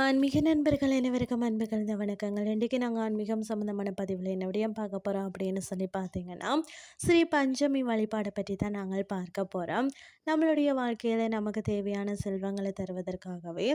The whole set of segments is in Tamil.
ஆன்மீக நண்பர்கள் அனைவருக்கும் அன்புகள் வணக்கங்கள். இன்றைக்கி நாங்கள் ஆன்மீகம் சம்மந்தமான பதிவில் என்னுடைய பார்க்க போகிறோம் அப்படின்னு சொல்லி பார்த்தீங்கன்னா ஸ்ரீ பஞ்சமி வழிபாடை பற்றி தான் நாங்கள் பார்க்க போகிறோம் நம்மளுடைய வாழ்க்கையில் நமக்கு தேவையான செல்வங்களை தருவதற்காகவே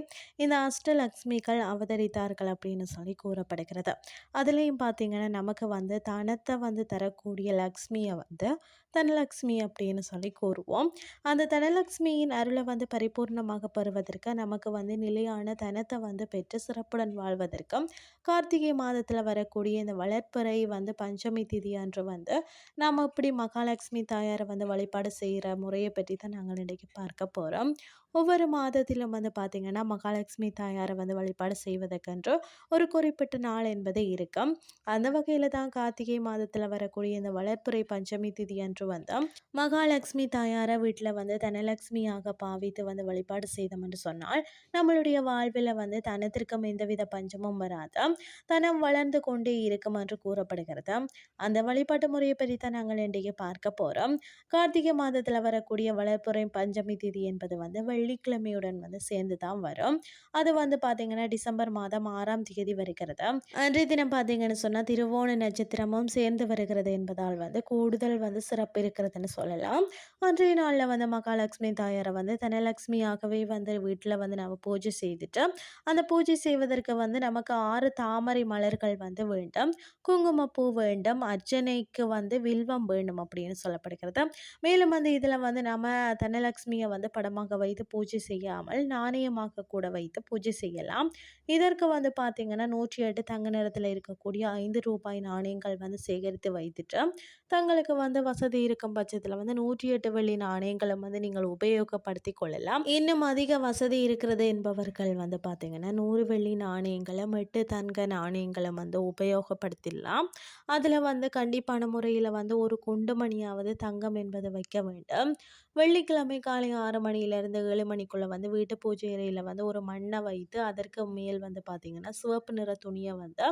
இந்த அஷ்டலக்ஷ்மிகள் அவதரித்தார்கள் அப்படின்னு சொல்லி கூறப்படுகிறது. அதுலேயும் பார்த்தீங்கன்னா நமக்கு வந்து தனத்தை வந்து தரக்கூடிய லக்ஷ்மியை வந்து தனலக்ஷ்மி அப்படின்னு சொல்லி கூறுவோம். அந்த தனலக்ஷ்மியின் அருளை வந்து பரிபூர்ணமாக பெறுவதற்கு நமக்கு வந்து நிலையான தனத்தை வந்து பெற்று சிறப்புடன் வாழ்வதற்கும் கார்த்திகை மாதத்தில் வரக்கூடிய இந்த வளர்ப்பறை வந்து பஞ்சமி திதி அன்று வந்து நாம் இப்படி மகாலட்சுமி தாயாரை வந்து வழிபாடு செய்கிற முறையை பற்றி தான் நாங்கள் இன்றைக்கி பார்க்க போகிறோம் ஒவ்வொரு மாதத்திலும் வந்து பார்த்திங்கன்னா மகாலட்சுமி தாயாரை வந்து வழிபாடு செய்வதற்கென்று ஒரு குறிப்பிட்ட நாள் என்பது இருக்கும். அந்த வகையில் தான் கார்த்திகை மாதத்தில் வரக்கூடிய இந்த வளர்ப்புரை பஞ்சமி திதி அன்று வந்து மகாலட்சுமி தாயாரை வீட்டில் வந்து தனலட்சுமியாக பாவித்து வந்து வழிபாடு செய்தோம் என்று சொன்னால் நம்மளுடைய வாழ்வில் வந்து தனத்திற்கும் எந்தவித பஞ்சமும் வராது. தனம் வளர்ந்து கொண்டே இருக்கும் என்று கூறப்படுகிறது. அந்த வழிபாட்டு முறையை பற்றி தான் நாங்கள் இன்றைக்கு பார்க்க போகிறோம் கார்த்திகை மாதத்தில் வரக்கூடிய வளர்ப்புரை பஞ்சமி திதி என்பது வந்து வெள்ளிக்கிழமையுடன் வந்து சேர்ந்து தான் வரும். அது வந்து பார்த்திங்கன்னா டிசம்பர் மாதம் ஆறாம் தேதி வருகிறது. அன்றைய தினம் பார்த்தீங்கன்னு சொன்னால் திருவோண நட்சத்திரமும் சேர்ந்து வருகிறது என்பதால் வந்து கூடுதல் வந்து சிறப்பு இருக்கிறதுன்னு சொல்லலாம். அன்றைய நாளில் வந்து மகாலட்சுமி தாயாரை வந்து தனலட்சுமியாகவே வந்து வீட்டில் வந்து நம்ம பூஜை செய்துட்டு அந்த பூஜை செய்வதற்கு வந்து நமக்கு ஆறு தாமரை மலர்கள் வந்து வேண்டும். குங்குமப்பூ வேண்டும் அர்ச்சனைக்கு வந்து வில்வம் வேண்டும் அப்படின்னு சொல்லப்படுகிறது. மேலும் வந்து இதில் வந்து நம்ம தனலட்சுமியை வந்து படமாக வைத்து பூஜை செய்யாமல் நாணயமாக கூட வைத்து பூஜை செய்யலாம். இதற்கு வந்து பார்த்திங்கன்னா நூற்றி எட்டு தங்க நிறத்தில் இருக்கக்கூடிய ஐந்து ரூபாய் நாணயங்கள் வந்து சேகரித்து வைத்துட்டு தங்களுக்கு வந்து வசதி இருக்கும் பட்சத்தில் வந்து நூற்றி எட்டு வெள்ளி நாணயங்களை வந்து நீங்கள் உபயோகப்படுத்தி கொள்ளலாம். இன்னும் அதிக வசதி இருக்கிறது என்பவர்கள் வந்து பார்த்திங்கன்னா நூறு வெள்ளி நாணயங்களும் எட்டு தங்க நாணயங்களும் வந்து உபயோகப்படுத்திடலாம். அதில் வந்து கண்டிப்பான முறையில் வந்து ஒரு குண்டு மணியாவது தங்கம் என்பது வைக்க வேண்டும். வெள்ளிக்கிழமை காலை ஆறு மணியிலேருந்து ஏழு மணிக்குள்ளே வந்து வீட்டு பூஜை அறையில் வந்து ஒரு மண்ணை வைத்து அதற்கு மேல் வந்து பார்த்தீங்கன்னா சிவப்பு நிற துணியை வந்து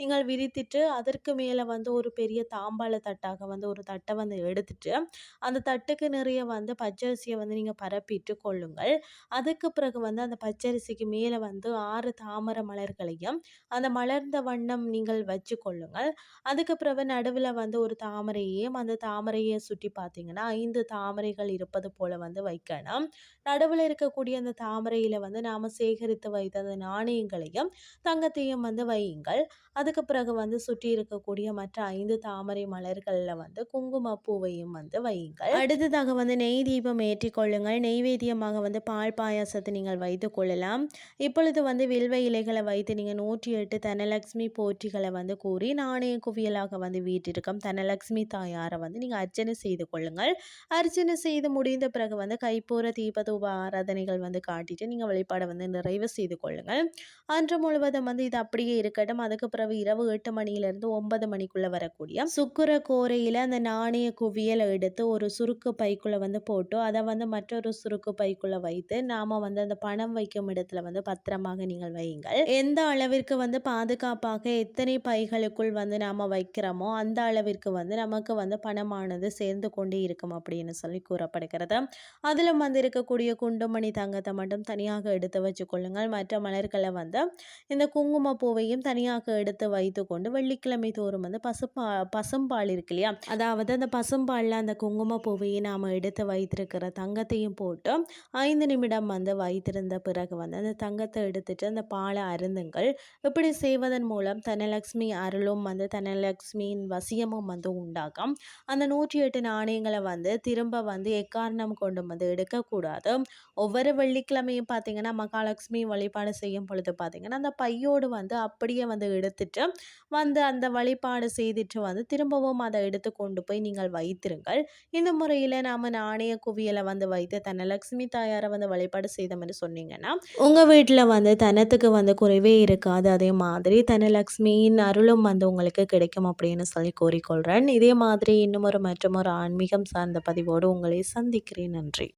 நீங்கள் விரித்திட்டு அதற்கு மேலே வந்து ஒரு பெரிய தாம்பாள தட்டாக வந்து ஒரு தட்டை வந்து எடுத்துட்டு அந்த தட்டுக்கு நிறைய வந்து பச்சரிசியை வந்து நீங்கள் பரப்பிட்டு கொள்ளுங்கள். அதுக்கு பிறகு வந்து அந்த பச்சரிசிக்கு மேலே வந்து ஆறு தாமரை மலர்களையும் அந்த மலர்ந்த வண்ணம் நீங்கள் வச்சு கொள்ளுங்கள். அதுக்கு பிறகு நடுவில் வந்து ஒரு தாமரையையும் அந்த தாமரையை சுற்றி பார்த்தீங்கன்னா ஐந்து தாமரைகள் இருப்பது போல் வந்து வைக்கணும். நடுவில் இருக்கக்கூடிய அந்த தாமரையில் வந்து நாம் சேகரித்து வைத்த அந்த நாணயங்களையும் தங்கத்தையும் வந்து வையுங்கள். அதுக்கு பிறகு வந்து சுற்றி இருக்கக்கூடிய மற்ற ஐந்து தாமரை மலர்களில் வந்து குங்கும பூவையும் வந்து வையுங்கள். அடுத்ததாக வந்து நெய் தீபம் ஏற்றிக்கொள்ளுங்கள் நெய்வேத்தியமாக வந்து பால் பாயாசத்தை நீங்கள் வைத்து கொள்ளலாம். இப்பொழுது வந்து வில்வ இலைகளை வைத்து நீங்கள் நூற்றி எட்டு தனலக்ஷ்மி போற்றிகளை வந்து கூறி நாணய குவியலாக வந்து வீட்டிற்கும் தனலக்ஷ்மி தாயாரை வந்து நீங்கள் அர்ச்சனை செய்து கொள்ளுங்கள். அர்ச்சனை செய்து முடிந்த பிறகு வந்து கைப்பூர தீபதூப ஆராதனைகள் வந்து காட்டிட்டு நீங்கள் வழிபாடை வந்து நிறைவு செய்து கொள்ளுங்கள். அன்று முழுவதும் வந்து இது அப்படியே இருக்கட்டும். அதுக்கு பிறகு இரவு எட்டு மணியிலேருந்து ஒன்பது மணிக்குள்ளே வரக்கூடிய சுக்குர கோரையில் அந்த நாணய குவியலை எடுத்து ஒரு சுருக்கு பைக்குள்ளே வந்து போட்டு அதை வந்து மற்றொரு சுருக்கு பைக்குள்ளே வைத்து நாம் வந்து அந்த பணம் வைக்கும் இடத்துல வந்து பத்திரமாக நீங்கள் வையுங்கள். எந்த அளவிற்கு வந்து பாதுகாப்பாக எத்தனை பைகளுக்குள் வந்து நாம் வைக்கிறோமோ அந்த அளவிற்கு வந்து நமக்கு வந்து பணமானது சேர்ந்து கொண்டே இருக்கும் அப்படின்னு சொல்லி கூறப்படுகிறது. அதிலும் வந்து இருக்கக்கூடிய குண்டுமணி தங்கத்தை மட்டும் தனியாக எடுத்து வச்சுக்கொள்ளுங்கள் மற்ற மலர்களை வந்து இந்த குங்கும பூவையும் தனியாக எடுத்து வைத்து கொண்டு வெள்ளிக்கிழமை தோறும் வந்து பசுப்பா பசும்பால் இருக்கு இல்லையா? அதாவது அந்த பசும்பாலில் அந்த குங்கும பூவையும் நாம் எடுத்து வைத்திருக்கிற தங்கத்தையும் போட்டு ஐந்து நிமிடம் வந்து வைத்திருந்த பிறகு வந்து அந்த தங்கத்தை எடுத்துட்டு அந்த பாலை அருந்துங்கள். இப்படி செய்வதன் மூலம் தனலக்ஷ்மி அருளும் வந்து தனலக்ஷ்மியின் வசியமும் வந்து உண்டாகும். அந்த நூற்றி எட்டு நாணயங்களை வந்து திரும்ப வந்து எக்காரணம் கொண்டு வந்து எடுக்கக்கூடாது. ஒவ்வொரு வெள்ளிக்கிழமையும் பார்த்தீங்கன்னா மகாலட்சுமி வழிபாடு செய்யும் பொழுது பார்த்தீங்கன்னா அந்த பையோடு வந்து அப்படியே வந்து எடுத்துட்டு வந்து அந்த வழிபாடு செய்துட்டு வந்து திரும்பவும் அதை எடுத்து கொண்டு போய் நீங்கள் வைத்திருங்கள். இந்த முறையில் நாம் நாணய குவியலை வந்து வைத்து தனலட்சுமி தாயாரை வந்து வழிபாடு செய்தோம் என்று சொன்னீங்கன்னா உங்கள் வீட்டில் வந்து தனத்துக்கு வந்து குறைவே இருக்காது. அதே மாதிரி தனலக்ஷ்மியின் அருளும் வந்து உங்களுக்கு கிடைக்கும் அப்படின்னு சொல்லி கூறிக்கொள்கிறேன் இதே மாதிரி இன்னும் ஒரு மற்றும் ஒரு ஆன்மீகம் சார்ந்த பதிவோடு உங்களை சந்திக்கிறேன். நன்றி.